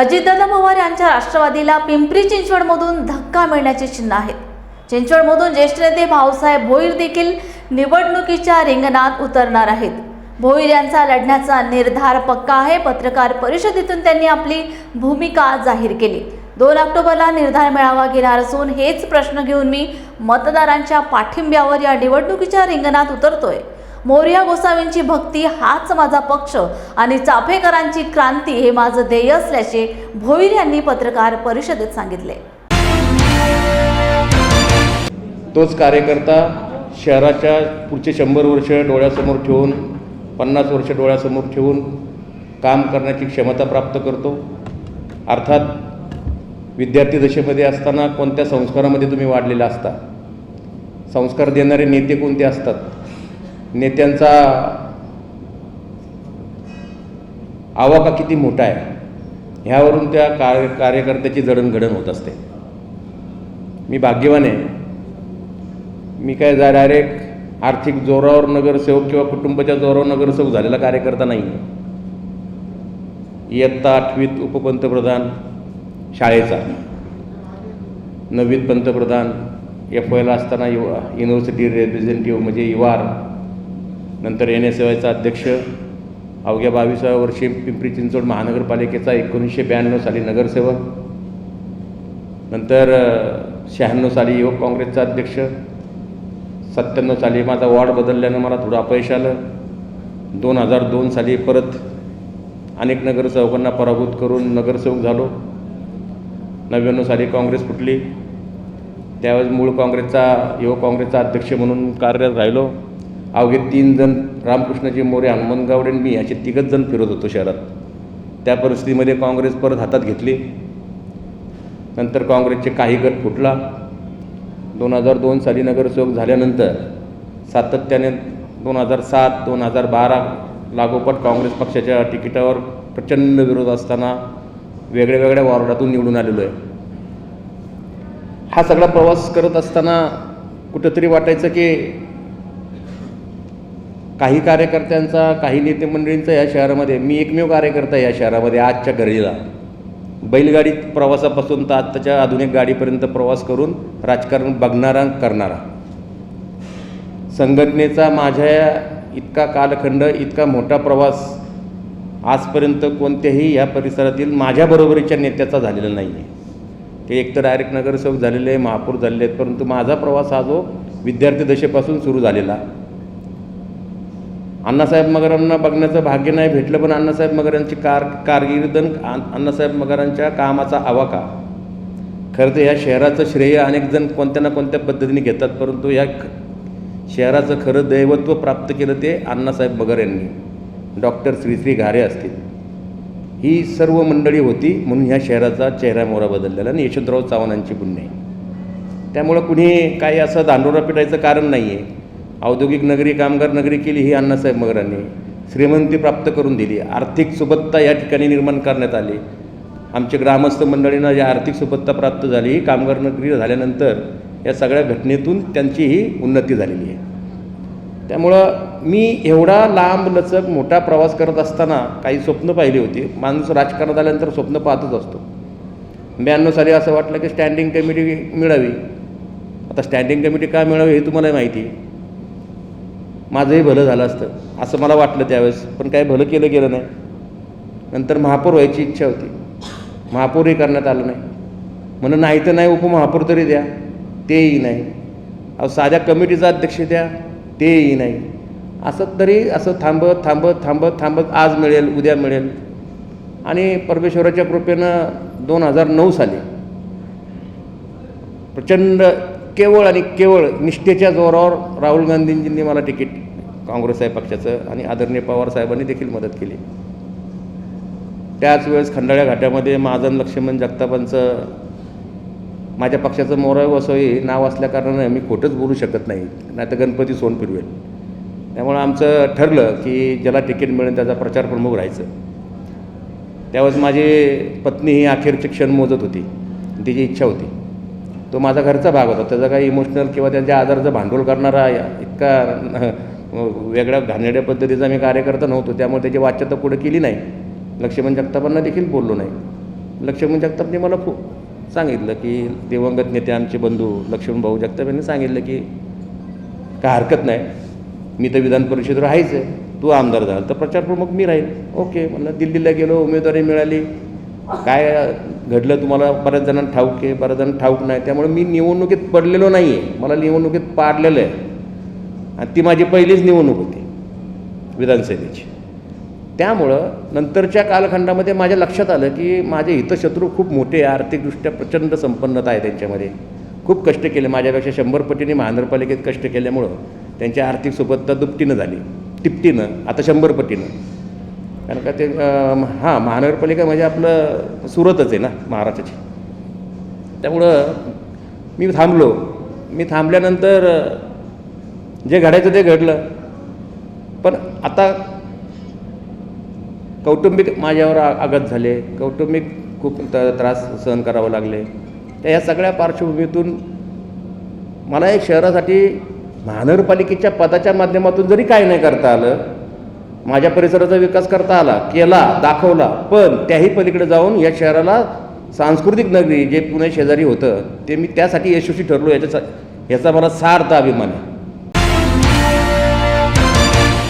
अजितदादा पवार यांच्या राष्ट्रवादीला पिंपरी चिंचवडमधून धक्का मिळण्याची चिन्ह आहेत. चिंचवडमधून ज्येष्ठ नेते भाऊसाहेब भोईर देखील निवडणुकीच्या रिंगणात उतरणार आहेत. भोईर यांचा लढण्याचा निर्धार पक्का आहे. पत्रकार परिषदेतून त्यांनी आपली भूमिका जाहीर केली. दोन ऑक्टोबरला निर्धार मेळावा घेणार असून हेच प्रश्न घेऊन मी मतदारांच्या पाठिंब्यावर या निवडणुकीच्या रिंगणात उतरतोय. मोर्या गोसावींची भक्ती हाच माझा पक्ष आणि चाफेकरांची क्रांती हे माझं ध्येय असल्याचे भोईर यांनी पत्रकार परिषदेत सांगितले. तोच कार्यकर्ता शहराच्या पुढचे शंभर वर्ष डोळ्यासमोर ठेवून पन्नास वर्ष डोळ्यासमोर ठेवून काम करण्याची क्षमता प्राप्त करतो. अर्थात विद्यार्थी दशेमध्ये असताना कोणत्या संस्कारामध्ये तुम्ही वाढलेला असता? संस्कार देणारे नेते कोणते असतात? नेत्यांचा आवाका किती मोठा आहे ह्यावरून त्या कार्य कार्यकर्त्याची जडणघडण होत असते. मी भाग्यवान आहे. मी काय जा डायरेक्ट आर्थिक जोरावर नगरसेवक किंवा कुटुंबाच्या जोरावर नगरसेवक झालेला कार्यकर्ता नाही इयत्ता आठवीत उपपंतप्रधान शाळेचा. नववीत पंतप्रधान एफ वायला असताना युवा युनिव्हर्सिटी रिप्रेझेंटेटिव्ह म्हणजे युवार नंतर एन एस वायचा अध्यक्ष अवघ्या बावीसाव्या वर्षी पिंपरी चिंचवड महानगरपालिकेचा एकोणीसशे ब्याण्णव साली नगरसेवक नंतर शहाण्णव साली युवक काँग्रेसचा अध्यक्ष सत्त्याण्णव साली माझा वॉर्ड बदलल्यानं मला थोडं अपयश आलं. दोन हजार दोन साली परत अनेक नगरसेवकांना पराभूत करून नगरसेवक झालो. नव्याण्णव साली काँग्रेस फुटली. त्यावेळेस मूळ काँग्रेसचा युवक काँग्रेसचा अध्यक्ष म्हणून कार्यरत राहिलो. अवघे तीन जण रामकृष्णजी मोरे हनुमंत गावडे आणि मी असे तिघच जण फिरत होतो शहरात. त्या परिस्थितीमध्ये काँग्रेस परत हातात घेतली. नंतर काँग्रेसचे काही गट फुटला. दोन हजार दोन साली नगरसेवक झाल्यानंतर सातत्याने दोन हजार सात दोन हजार बारा लागोपाठ काँग्रेस पक्षाच्या तिकिटावर प्रचंड विरोध असताना वेगळ्या वेगळ्या वॉर्डातून निवडून आलेलो आहे. हा सगळा प्रवास करत असताना कुठंतरी वाटायचं की काही कार्यकर्त्यांचा काही नेते मंडळींचा या शहरामध्ये मी एकमेव कार्यकर्ता या शहरामध्ये आजच्या घडीला. बैलगाडी प्रवासापासून तर आत्ताच्या आधुनिक गाडीपर्यंत प्रवास करून राजकारण बघणारा करणारा. संघटनेचा माझ्या इतका कालखंड इतका मोठा प्रवास आजपर्यंत कोणत्याही या परिसरातील माझ्याबरोबरीच्या नेत्याचा झालेला नाही आहे ते एकतर डायरेक्ट नगरसेवक झालेले महापौर झालेले आहेत परंतु माझा प्रवास हा जो विद्यार्थी दशेपासून सुरू झालेला अण्णासाहेब मगरांना बघण्याचं भाग्य नाही भेटलं पण अण्णासाहेब मगरांची कार कारकीर्द अण्णासाहेब मगरांच्या कामाचा आवाका. खरं तर या शहराचं श्रेय अनेक जण कोणत्या ना कोणत्या पद्धतीने घेतात परंतु या शहराचं खरं दैवत्व प्राप्त केलं ते अण्णासाहेब मगर यांनी. डॉक्टर श्री श्री घारे असतील. ही सर्व मंडळी होती म्हणून ह्या शहराचा चेहरा मोहरा बदललेला आणि यशवंतराव चव्हाणांची पुण्य आहे. त्यामुळं कुणी काही असं दांडोरा पिटायचं कारण नाही आहे औद्योगिक नगरी कामगार नगरी केली ही अण्णासाहेब मगरांनी. श्रीमंती प्राप्त करून दिली. आर्थिक सुबत्ता या ठिकाणी निर्माण करण्यात आली. आमचे ग्रामस्थ मंडळींना जी आर्थिक सुबत्ता प्राप्त झाली ही कामगार नगरी झाल्यानंतर या सगळ्या घटनेतून त्यांची ही उन्नती झालेली आहे. त्यामुळं मी एवढा लांब लचक मोठा प्रवास करत असताना काही स्वप्न पाहिली होती. माणूस राजकारणात आल्यानंतर स्वप्न पाहतच असतो. ब्याण्णव साली असं वाटलं की स्टँडिंग कमिटी मिळावी. आता स्टँडिंग कमिटी का मिळावी हे तुम्हाला माहिती आहे. माझंही भलं झालं असतं. असं मला वाटलं त्यावेळेस. पण काय भलं केलं गेलं नाही. नंतर महापौर व्हायची इच्छा होती. महापौरही करण्यात आलं नाही. म्हणून नाही तर नाही उपमहापौर तरी द्या. तेही नाही. अहो साध्या कमिटीचा अध्यक्ष द्या. तेही नाही. असं तरी असं थांबत थांबत थांबत थांबत आज मिळेल उद्या मिळेल. आणि परमेश्वराच्या कृपेनं दोन हजार नऊ साली प्रचंड केवळ आणि केवळ निष्ठेच्या जोरावर राहुल गांधींजींनी मला तिकीट काँग्रेस आहे पक्षाचं आणि आदरणीय पवार साहेबांनी देखील मदत केली. त्याच वेळेस खंडाळ्या घाटामध्ये महाजन लक्ष्मण जगतापांचं माझ्या पक्षाचं मोराय वसई नाव असल्याकारणानं मी खोटंच बोलू शकत नाही नाही तर गणपती सोन फिरवेल. त्यामुळं आमचं ठरलं की ज्याला तिकीट मिळेल त्याचा प्रचार प्रमुख राहायचं. त्यावेळेस माझी पत्नी ही अखेरचे क्षण मोजत होती तिची इच्छा होती. तो माझा घरचा भाग होता. त्याचा काही इमोशनल किंवा त्यांच्या आजाराचं भांडवल करणारा इतका वेगळ्या घाणेरड्या पद्धतीचा मी कार्यकर्ता नव्हतो. त्यामुळे त्याची वाच्यता पुढे केली नाही. लक्ष्मण जगतापांना देखील बोललो नाही. लक्ष्मण जगतापने मला फो सांगितलं की दिवंगत नेते आमचे बंधू लक्ष्मण भाऊ जगताप यांनी सांगितलं की काय हरकत नाही. मी तर विधान परिषदेवर आहेच आहे. तू आमदार झाला तर प्रचार प्रमुख मी राहील. ओके म्हणलं दिल्लीला गेलो उमेदवारी मिळाली. काय घडलं तुम्हाला बऱ्याच जणांना ठाऊक आहे बऱ्याच जण ठाऊक नाही. त्यामुळे मी निवडणुकीत पडलेलो नाही आहे मला निवडणुकीत पाडलेलं आहे. आणि ती माझी पहिलीच निवडणूक होती विधानसभेची. त्यामुळं नंतरच्या कालखंडामध्ये माझ्या लक्षात आलं की माझे हितशत्रू खूप मोठे आहे आर्थिकदृष्ट्या प्रचंड संपन्नता आहे त्यांच्यामध्ये. खूप कष्ट केले. माझ्यापेक्षा शंभर पटीने महानगरपालिकेत कष्ट केल्यामुळं त्यांची आर्थिक सुबत्ता दुपटीनं झाली. तिपटीनं आता शंभर पटीनं. कारण का ते हां महानगरपालिका म्हणजे आपलं सुरतच आहे ना महाराष्ट्राची. त्यामुळं मी थांबलो. मी थांबल्यानंतर जे घडायचं ते घडलं. पण आता कौटुंबिक माझ्यावर आघात झाले. कौटुंबिक खूप त त्रास सहन करावं लागले. त्या ह्या सगळ्या पार्श्वभूमीतून मला एक शहरासाठी महानगरपालिकेच्या पदाच्या माध्यमातून जरी काय नाही करता आलं माझ्या परिसराचा विकास करता आला केला दाखवला पण त्याही पलीकडे जाऊन या शहराला सांस्कृतिक नगरी जे पुणे शेजारी होतं ते मी त्यासाठी यशस्वी ठरलो याच्या याचा मला सार्थ अभिमान आहे.